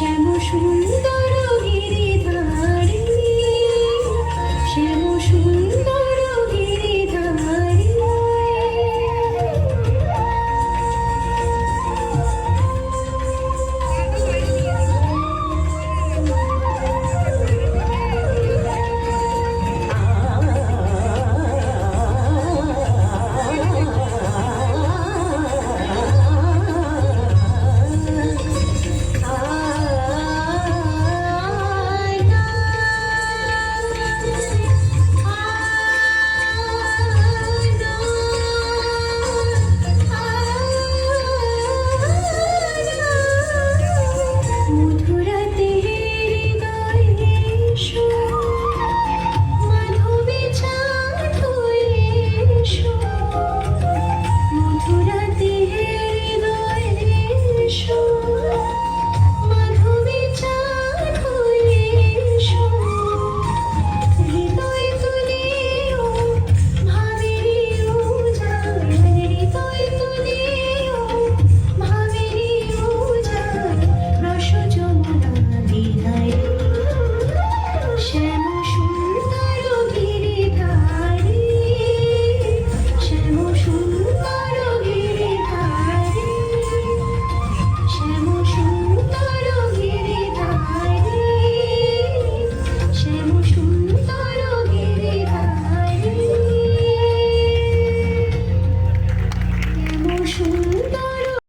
শ্যাম সুন্দর গিরিধারী শ্যাম